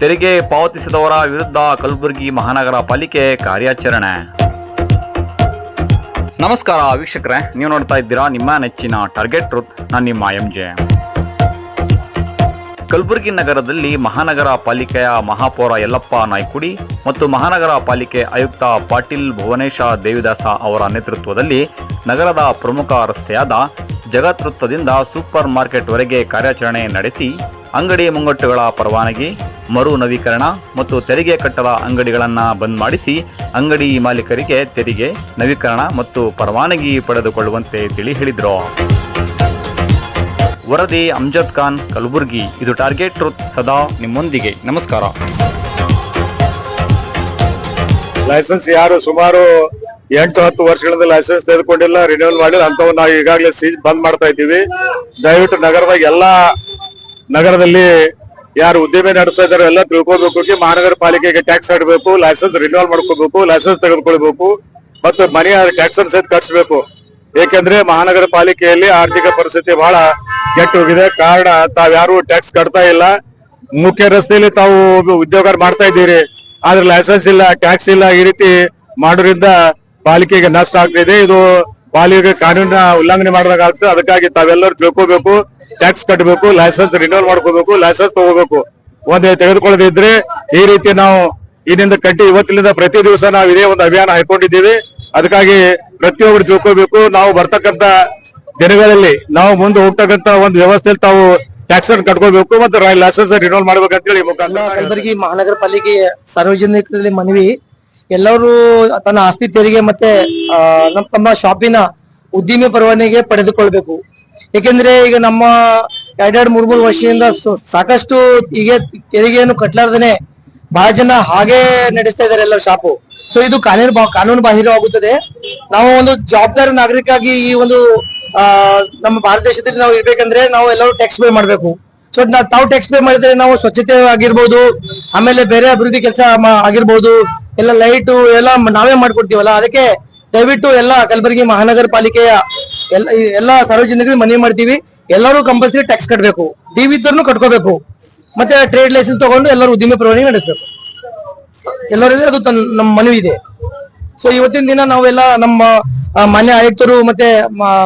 ತೆರಿಗೆ ಪಾವತಿಸಿದವರ ವಿರುದ್ಧ ಕಲಬುರಗಿ ಮಹಾನಗರ ಪಾಲಿಕೆ ಕಾರ್ಯಾಚರಣೆ. ನಮಸ್ಕಾರ ವೀಕ್ಷಕರೇ, ನೀವು ನೋಡ್ತಾ ಇದ್ದೀರಾ ನಿಮ್ಮ ನೆಚ್ಚಿನ ಟಾರ್ಗೆಟ್ ಟ್ರೂತ್ ನಾನು ನಿಮ್ಮ ಎಂ ಜೆ ಕಲಬುರಗಿ ನಗರದಲ್ಲಿ ಮಹಾನಗರ ಪಾಲಿಕೆಯ ಮಹಾಪೌರ ಯಲ್ಲಪ್ಪ ನಾಯ್ಕುಡಿ ಮತ್ತು ಮಹಾನಗರ ಪಾಲಿಕೆ ಆಯುಕ್ತ ಪಾಟೀಲ್ ಭುವನೇಶ ದೇವಿದಾಸ ಅವರ ನೇತೃತ್ವದಲ್ಲಿ ನಗರದ ಪ್ರಮುಖ ರಸ್ತೆಯಾದ ಜಗತ್ ಸೂಪರ್ ಮಾರ್ಕೆಟ್ವರೆಗೆ ಕಾರ್ಯಾಚರಣೆ ನಡೆಸಿ ಅಂಗಡಿ ಮುಂಗಟ್ಟುಗಳ ಪರವಾನಗಿ ಮರು ನವೀಕರಣ ಮತ್ತು ತೆರಿಗೆ ಕಟ್ಟದ ಅಂಗಡಿಗಳನ್ನು ಬಂದ್ ಮಾಡಿಸಿ ಅಂಗಡಿ ಮಾಲೀಕರಿಗೆ ತೆರಿಗೆ, ನವೀಕರಣ ಮತ್ತು ಪರವಾನಗಿ ಪಡೆದುಕೊಳ್ಳುವಂತೆ ತಿಳಿ ಹೇಳಿದರು. ವರದಿ ಅಮ್ಜದ್ ಖಾನ್, ಕಲಬುರ್ಗಿ. ಇದು ಟಾರ್ಗೆಟ್ ಟ್ರೂತ್. ಸದಾ ನಿಮ್ಮೊಂದಿಗೆ. ನಮಸ್ಕಾರ. ಲೈಸೆನ್ಸ್ ಯಾರು? ಸುಮಾರು ಎಂಟು ಹತ್ತು ವರ್ಷಗಳಿಂದ ಲೈಸೆನ್ಸ್ ತೆಗೆದುಕೊಂಡಿಲ್ಲ ರಿನ್ಯೂವಲ್ ಮಾಡಿಲ್ಲ. ಅಂತವ್ ನಾವು ಈಗಾಗಲೇ ಸೀಜ್ ಬಂದ್ ಮಾಡ್ತಾ ಇದ್ದೀವಿ. ದಯವಿಟ್ಟು ನಗರದಾಗ ಎಲ್ಲಾ ನಗರದಲ್ಲಿ ಯಾರು ಉದ್ದಿಮೆ ನಡೆಸ್ತಾ ಇದಾರೆ ಎಲ್ಲ ತಿಳ್ಕೊಬೇಕು. ಮಹಾನಗರ ಪಾಲಿಕೆಗೆ ಟ್ಯಾಕ್ಸ್ ಕಟ್ಟಬೇಕು ಲೈಸೆನ್ಸ್ ರಿನ್ಯೂವಲ್ ಮಾಡ್ಕೋಬೇಕು ಲೈಸೆನ್ಸ್ ತೆಗೆದುಕೊಳ್ಬೇಕು ಮತ್ತು ಮನೆಯ ಟ್ಯಾಕ್ಸ್ ಸಹಿತ ಕಟ್ಸ್ಬೇಕು. ಏಕೆಂದ್ರೆ ಮಹಾನಗರ ಪಾಲಿಕೆಯಲ್ಲಿ ಆರ್ಥಿಕ ಪರಿಸ್ಥಿತಿ ಬಹಳ ಕೆಟ್ಟ ಹೋಗಿದೆ ಕಾರಣ ತಾವ್ಯಾರು ಟ್ಯಾಕ್ಸ್ ಕಟ್ತಾ ಇಲ್ಲ. ಮುಖ್ಯ ರಸ್ತೆಯಲ್ಲಿ ತಾವು ಉದ್ಯೋಗ ಮಾಡ್ತಾ ಇದ್ದೀರಿ. ಆದ್ರೆ ಲೈಸೆನ್ಸ್ ಇಲ್ಲ ಟ್ಯಾಕ್ಸ್ ಇಲ್ಲ ಈ ರೀತಿ ಮಾಡೋದ್ರಿಂದ ಪಾಲಿಕೆಗೆ ನಷ್ಟ ಆಗ್ತಿದೆ ಇದು. ಪಾಲಿಕೆ ಕಾನೂನಿನ ಉಲ್ಲಂಘನೆ ಮಾಡಿದಾಗ ಅದಕ್ಕಾಗಿ ತಾವೆಲ್ಲರೂ ತಿಳ್ಕೋಬೇಕು. ಟ್ಯಾಕ್ಸ್ ಕಟ್ಟಬೇಕು ಲೈಸೆನ್ಸ್ ರಿನ್ಯೂವಲ್ ಮಾಡ್ಕೋಬೇಕು ಲೈಸೆನ್ಸ್ ತಗೋಬೇಕು. ಒಂದೇ ತೆಗೆದುಕೊಳ್ಳದಿದ್ರೆ ಈ ರೀತಿ ನಾವು ಇನ್ನಿಂದ ಕಟ್ಟಿ ಇವತ್ತಿನಿಂದ ಪ್ರತಿ ದಿವಸ ನಾವು ಇದೇ ಒಂದು ಅಭಿಯಾನ ಹಾಕೊಂಡಿದ್ದೀವಿ. ಅದಕ್ಕಾಗಿ ಪ್ರತಿಯೊಬ್ಬರು ತಿಳ್ಕೋಬೇಕು ನಾವು ಬರ್ತಕ್ಕಂತ ದಿನಗಳಲ್ಲಿ ನಾವು ಮುಂದೆ ಹೋಗ್ತಕ್ಕಂತ ಒಂದು ವ್ಯವಸ್ಥೆಯಲ್ಲಿ ತಾವು ಟ್ಯಾಕ್ಸ್ ಅನ್ನು ಕಟ್ಕೋಬೇಕು ಮತ್ತು ಲೈಸೆನ್ಸ್ ರಿನ್ಯೂವಲ್ ಮಾಡ್ಬೇಕು ಹೇಳಿ ಕಲಬುರಗಿ ಮಹಾನಗರ ಪಾಲಿಕೆ ಸಾರ್ವಜನಿಕರಲ್ಲಿ ಮನವಿ. ಎಲ್ಲರೂ ತನ್ನ ಆಸ್ತಿ ತೆರಿಗೆ ಮತ್ತೆ ಆ, ನಮ್ಮ ತಮ್ಮ ಶಾಪಿನ ಉದ್ದಿಮೆ ಪರವಾನಿಗೆ ಪಡೆದುಕೊಳ್ಬೇಕು. ಏಕೆಂದ್ರೆ ಈಗ ನಮ್ಮ ಎರಡೆರಡು ಮೂರ್ ಮೂರು ವರ್ಷದಿಂದ ಸಾಕಷ್ಟು ಈಗ ತೆರಿಗೆಯನ್ನು ಕಟ್ಲಾರ್ದೇನೆ ಬಹಳ ಜನ ಹಾಗೆ ನಡೆಸ್ತಾ ಇದಾರೆ ಎಲ್ಲ ಶಾಪು. ಸೊ ಇದು ಕಾನೂನು ಕಾನೂನು ಬಾಹಿರವಾಗುತ್ತದೆ. ನಾವು ಒಂದು ಜವಾಬ್ದಾರಿ ನಾಗರಿಕಾಗಿ ಈ ಒಂದು ನಮ್ಮ ಭಾರತ ದೇಶದಲ್ಲಿ ನಾವು ಇರ್ಬೇಕಂದ್ರೆ ನಾವು ಎಲ್ಲರೂ ಟ್ಯಾಕ್ಸ್ ಪೇ ಮಾಡಬೇಕು. ಸೊ ತಾವು ಟ್ಯಾಕ್ಸ್ ಪೇ ಮಾಡಿದ್ರೆ ನಾವು ಸ್ವಚ್ಛತೆ ಆಗಿರ್ಬೋದು, ಆಮೇಲೆ ಬೇರೆ ಅಭಿವೃದ್ಧಿ ಕೆಲಸ ಆಗಿರ್ಬೋದು, ಎಲ್ಲ ಲೈಟು ಎಲ್ಲ ನಾವೇ ಮಾಡ್ಕೊಡ್ತೀವಲ್ಲ, ಅದಕ್ಕೆ ದಯವಿಟ್ಟು ಎಲ್ಲ ಕಲಬುರಗಿ ಮಹಾನಗರ ಪಾಲಿಕೆಯ ಎಲ್ಲ ಸಾರ್ವಜನಿಕರಿಗೆ ಮನವಿ ಮಾಡ್ತೀವಿ. ಎಲ್ಲರೂ ಕಂಪಲ್ಸರಿ ಟ್ಯಾಕ್ಸ್ ಕಟ್ಟಬೇಕು ಡಿ ವಿ ಕಟ್ಕೋಬೇಕು. ಮತ್ತೆ ಟ್ರೇಡ್ ಲೈಸೆನ್ಸ್ ತಗೊಂಡು ಎಲ್ಲರೂ ಉದ್ದಿಮೆ ಪ್ರವಣಿ ನಡೆಸಬೇಕು. ಎಲ್ಲರಲ್ಲಿ ಅದು ನಮ್ಮ ಮನವಿ ಇದೆ. ಸೊ ಇವತ್ತಿನ ದಿನ ನಾವೆಲ್ಲ ನಮ್ಮ ಮಾನ್ಯ ಆಯುಕ್ತರು ಮತ್ತೆ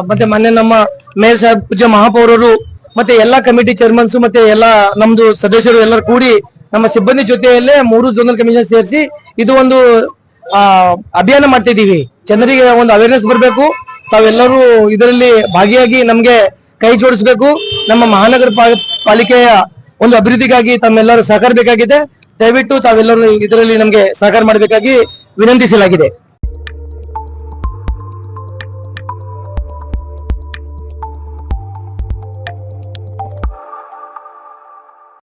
ಮತ್ತೆ ಮಾನ್ಯ ನಮ್ಮ ಮೇಯರ್ ಸಾಹೇಬ್ ಪೂಜೆ ಮಹಾಪೌರರು ಮತ್ತೆ ಎಲ್ಲಾ ಕಮಿಟಿ ಚೇರ್ಮನ್ಸ್ ಮತ್ತೆ ಎಲ್ಲಾ ನಮ್ದು ಸದಸ್ಯರು ಎಲ್ಲರೂ ಕೂಡಿ ನಮ್ಮ ಸಿಬ್ಬಂದಿ ಜೊತೆಯಲ್ಲೇ ಮೂರು ಝೋನಲ್ ಕಮಿಷನ್ ಸೇರಿಸಿ ಇದು ಒಂದು ಅಭಿಯಾನ ಮಾಡ್ತಾ ಇದೀವಿ ಜನರಿಗೆ ಒಂದು ಅವೇರ್ನೆಸ್ ಬರಬೇಕು. ತಾವೆಲ್ಲರೂ ಇದರಲ್ಲಿ ಭಾಗಿಯಾಗಿ ನಮಗೆ ಕೈ ಜೋಡಿಸಬೇಕು. ನಮ್ಮ ಮಹಾನಗರ ಪಾಲಿಕೆಯ ಒಂದು ಅಭಿವೃದ್ಧಿಗಾಗಿ ತಮ್ಮೆಲ್ಲರೂ ಸಹಕಾರ ಬೇಕಾಗಿದೆ ದಯವಿಟ್ಟು ತಾವೆಲ್ಲರೂ ಇದರಲ್ಲಿ ನಮಗೆ ಸಹಕಾರ ಮಾಡಬೇಕಾಗಿ ವಿನಂತಿಸಲಾಗಿದೆ.